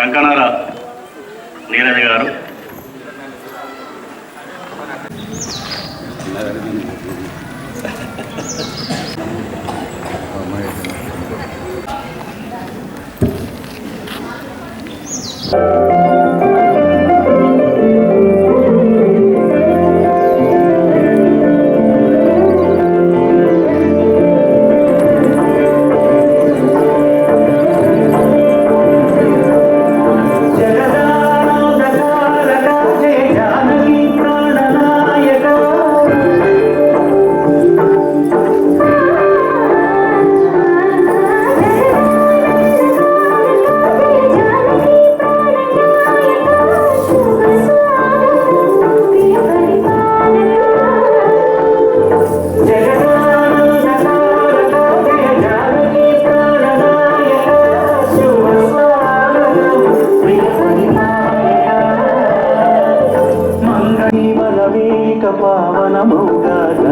కంకణాల నీరజ గారు. మంగళీవరవేక పావనమౌగాక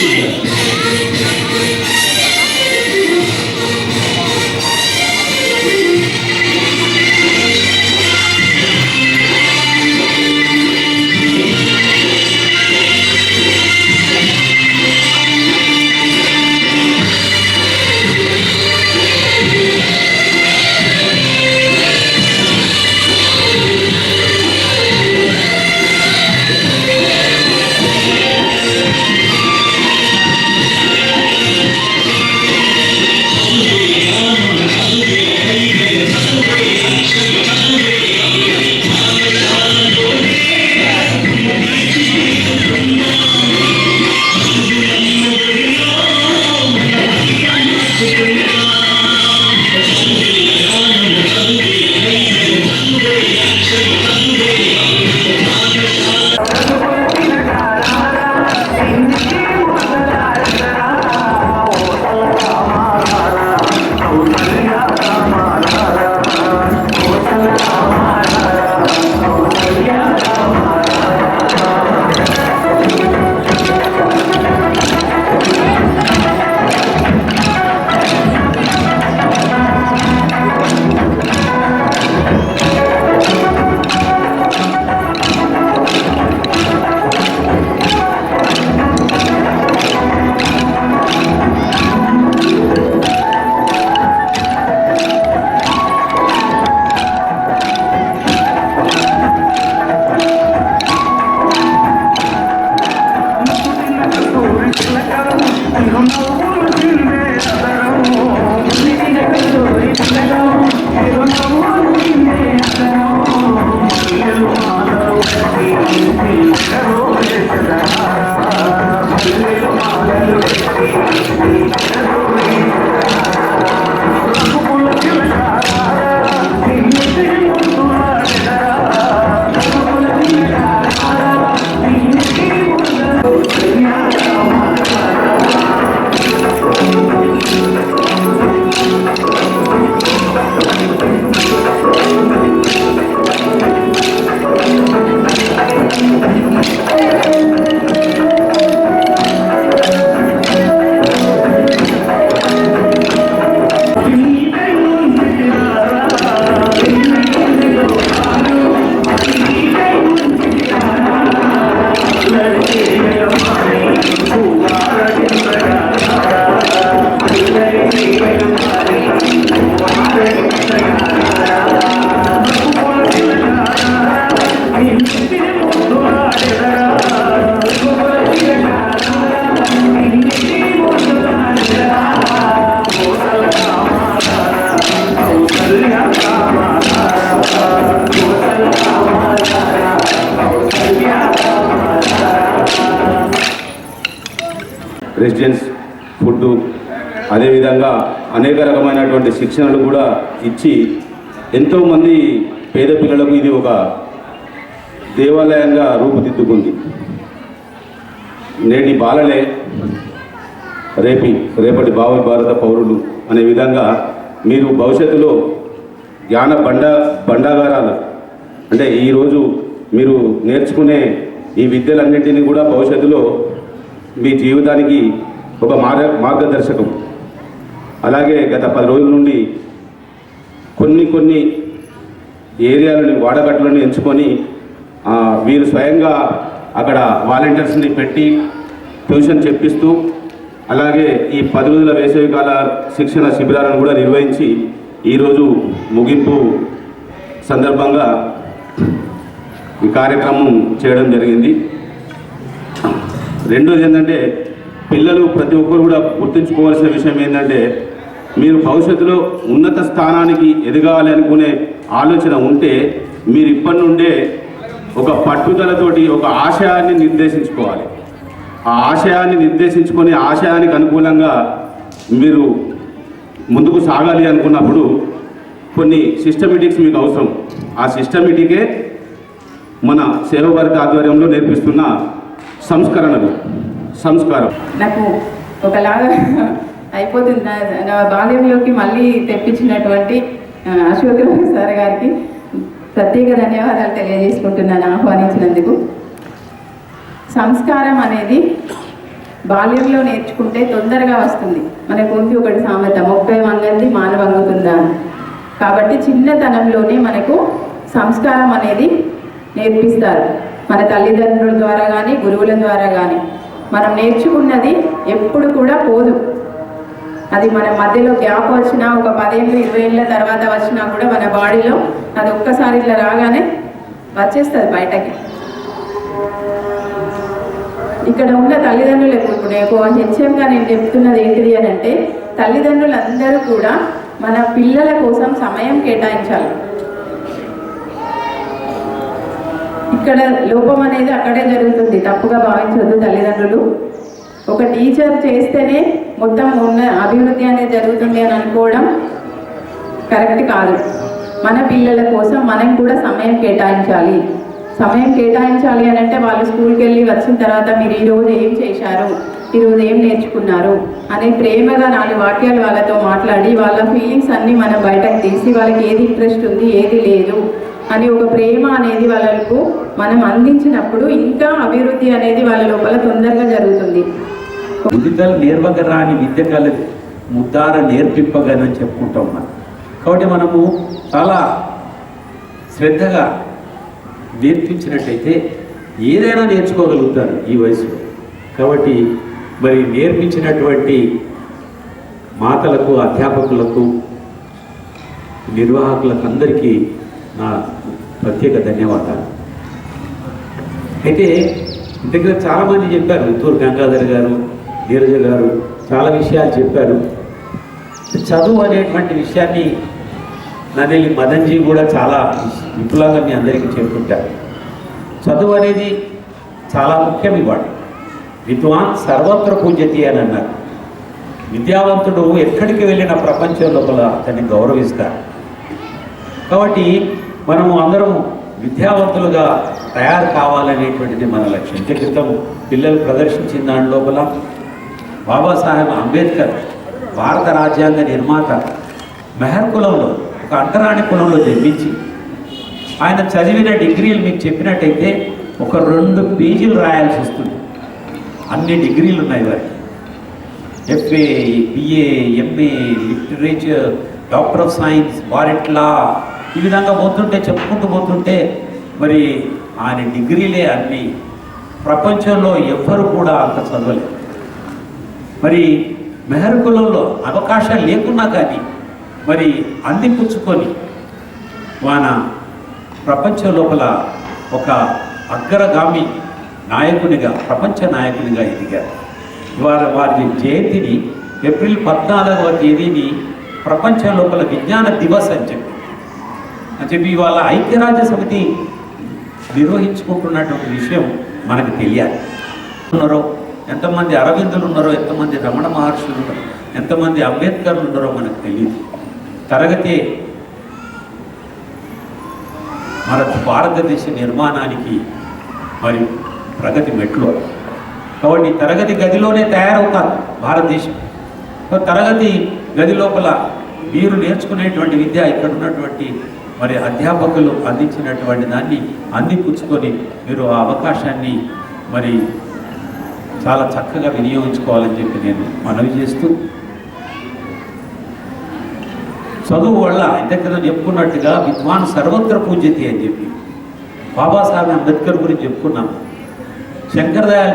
Yeah. రెసిడెన్స్ ఫుడ్ అదేవిధంగా అనేక రకమైనటువంటి శిక్షణలు కూడా ఇచ్చి ఎంతోమంది పేద పిల్లలకు ఇది ఒక దేవాలయంగా రూపుదిద్దుకుంది. నేటి బాలలే రేపి రేపటి భావ భారత పౌరులు అనే విధంగా మీరు భవిష్యత్తులో జ్ఞాన బండ బండాగారాలు అంటే ఈరోజు మీరు నేర్చుకునే ఈ విద్యలన్నింటినీ కూడా భవిష్యత్తులో మీ జీవితానికి ఒక మార్గ మార్గదర్శకం. అలాగే గత పది రోజుల నుండి కొన్ని కొన్ని ఏరియాలని వాడగట్లను ఎంచుకొని వీరు స్వయంగా అక్కడ వాలంటీర్స్ని పెట్టి ట్యూషన్ చెప్పిస్తూ అలాగే ఈ పది రోజుల వేసవికాల శిక్షణ శిబిరాలను కూడా నిర్వహించి ఈరోజు ముగింపు సందర్భంగా ఈ కార్యక్రమం చేయడం జరిగింది. రెండోది ఏంటంటే పిల్లలు ప్రతి ఒక్కరు కూడా గుర్తుంచుకోవాల్సిన విషయం ఏంటంటే మీరు భవిష్యత్తులో ఉన్నత స్థానానికి ఎదగాలి అనుకునే ఆలోచన ఉంటే మీరు ఇప్పటి నుండే ఒక పట్టుదలతోటి ఒక ఆశయాన్ని నిర్దేశించుకోవాలి. ఆ ఆశయాన్ని నిర్దేశించుకొని ఆశయానికి అనుకూలంగా మీరు ముందుకు సాగాలి అనుకున్నప్పుడు కొన్ని సిస్టమేటిక్స్ మీకు అవసరం. ఆ సిస్టమేటికే మన సేవభారత ఆధ్వర్యంలో నేర్పిస్తున్న సంస్కరణలు సంస్కారం. నాకు ఒకలాగా అయిపోతుంది? నా బాల్యంలోకి మళ్ళీ తెప్పించినటువంటి అశోక్ అశోకరావు సార్ గారికి ప్రత్యేక ధన్యవాదాలు తెలియజేసుకుంటున్నాను ఆహ్వానించినందుకు. సంస్కారం అనేది బాల్యంలో నేర్చుకుంటే తొందరగా వస్తుంది. మనకు ఉంది ఒకటి సామెత ముప్పై వంగంది మానవంగుతుందా కాబట్టి చిన్నతనంలోనే మనకు సంస్కారం అనేది నేర్పిస్తారు. మన తల్లిదండ్రుల ద్వారా కానీ గురువుల ద్వారా కానీ మనం నేర్చుకున్నది ఎప్పుడు కూడా పోదు. అది మన మధ్యలో గ్యాప్ వచ్చినా ఒక పదేళ్ళు ఇరవై ఏళ్ళ తర్వాత వచ్చినా కూడా మన బాడీలో అది ఒక్కసారి ఇట్లా రాగానే వచ్చేస్తుంది బయటకి. ఇక్కడ ఉన్న తల్లిదండ్రులు ఇప్పుడు ఎక్కువ హెచ్ఎంగా నేను చెప్తున్నది ఏంటిది అని అంటే తల్లిదండ్రులందరూ కూడా మన పిల్లల కోసం సమయం కేటాయించాలి. ఇక్కడ లోపం అనేది అక్కడే జరుగుతుంది. తప్పుగా భావించవద్దు తల్లిదండ్రులు. ఒక టీచర్ చేస్తేనే మొత్తం ఉన్న అభివృద్ధి అనేది జరుగుతుంది అని అనుకోవడం కరెక్ట్ కాదు. మన పిల్లల కోసం మనం కూడా సమయం కేటాయించాలి. సమయం కేటాయించాలి అని అంటే వాళ్ళు స్కూల్కి వెళ్ళి వచ్చిన తర్వాత మీరు ఈరోజు ఏం చేశారు? ఈరోజు ఏం నేర్చుకున్నారు? అనే ప్రేమగా నాలుగు వాక్యాలు వాళ్ళతో మాట్లాడి వాళ్ళ ఫీలింగ్స్ అన్నీ మనం బయటకు తీసి వాళ్ళకి ఏది ఇంట్రెస్ట్ ఉంది ఏది లేదు అని ఒక ప్రేమ అనేది వాళ్ళకు మనం అందించినప్పుడు ఇంకా అభివృద్ధి అనేది వాళ్ళ లోపల తొందరగా జరుగుతుంది. ముదితలు నేర్వగరాని విద్య కలది. ముద్దార నేర్పింపగలని చెప్పుకుంటాం మనం. కాబట్టి మనము చాలా శ్రద్ధగా నేర్పించినట్టయితే ఏదైనా నేర్చుకోగలుగుతారు ఈ వయసులో. కాబట్టి మరి నేర్పించినటువంటి మాతలకు అధ్యాపకులకు నిర్వాహకులకు అందరికీ నా ప్రత్యేక ధన్యవాదాలు. అయితే ఇంతకుగా చాలామంది చెప్పారు ఉత్తూరు గంగాధర్ గారు నీరజ గారు చాలా విషయాలు చెప్పారు. చదువు అనేటువంటి విషయాన్ని నదిలి మదన్జీ కూడా చాలా విపులంగా మీ అందరికీ చెప్పుకుంటారు. చదువు అనేది చాలా ముఖ్యం ఇవాడు విద్వాన్ సర్వత్ర పూజ్యతి అని అన్నారు. విద్యావంతుడు ఎక్కడికి వెళ్ళిన ప్రపంచం లోపల అతన్ని గౌరవిస్తారు. కాబట్టి మనము అందరం విద్యావంతులుగా తయారు కావాలనేటువంటిది మన లక్ష్యం. ఇంత క్రితం పిల్లలు ప్రదర్శించిన దాని లోపల బాబాసాహెబ్ అంబేద్కర్ భారత రాజ్యాంగ నిర్మాత మెహర్ కులంలో ఒక అంటరాని కులంలో జన్మించి ఆయన చదివిన డిగ్రీలు మీకు చెప్పినట్టయితే ఒక రెండు పేజీలు రాయాల్సి వస్తుంది. అన్ని డిగ్రీలు ఉన్నాయి వారికి. FA BA MA literature doctor of science వారెట్ law ఈ విధంగా పోతుంటే చెప్పుకుంటూ పోతుంటే మరి ఆయన డిగ్రీలే అన్ని ప్రపంచంలో ఎవ్వరు కూడా అంత చదవలేదు. మరి మెహర్ కులంలో అవకాశాలు లేకున్నా కానీ మరి అందిపుచ్చుకొని వాన ప్రపంచం లోపల ఒక అగ్రగామి నాయకునిగా ప్రపంచ నాయకునిగా ఎదిగారు. వారి వారి జయంతిని ఏప్రిల్ పద్నాలుగవ తేదీని ప్రపంచం లోపల విజ్ఞాన దివస్ అని చెప్పి అని చెప్పి ఇవాళ ఐక్యరాజ్య సమితి నిర్వహించుకుంటున్నటువంటి విషయం మనకు తెలియాలి. ఉన్నారో ఎంతమంది అరవిందులు ఉన్నారో ఎంతమంది రమణ మహర్షులు ఉన్నారో ఎంతమంది అంబేద్కర్లు ఉన్నారో మనకు తెలియదు. తరగతి మన భారతదేశ నిర్మాణానికి మరి ప్రగతి మెట్లు. కాబట్టి తరగతి గదిలోనే తయారవుతారు భారతదేశం. తరగతి గది లోపల మీరు నేర్చుకునేటువంటి విద్య ఇక్కడ ఉన్నటువంటి మరి అధ్యాపకులు అందించినటువంటి దాన్ని అందిపుచ్చుకొని మీరు ఆ అవకాశాన్ని మరి చాలా చక్కగా వినియోగించుకోవాలని చెప్పి నేను మనవి చేస్తూ చదువు వల్ల ఇంతకన్నా చెప్పుకున్నట్టుగా విద్వాన్ సర్వత్ర పూజ్యతి అని చెప్పి బాబాసాహెబ్ అంబేద్కర్ గురించి చెప్పుకున్నాం. శంకరదయాళ్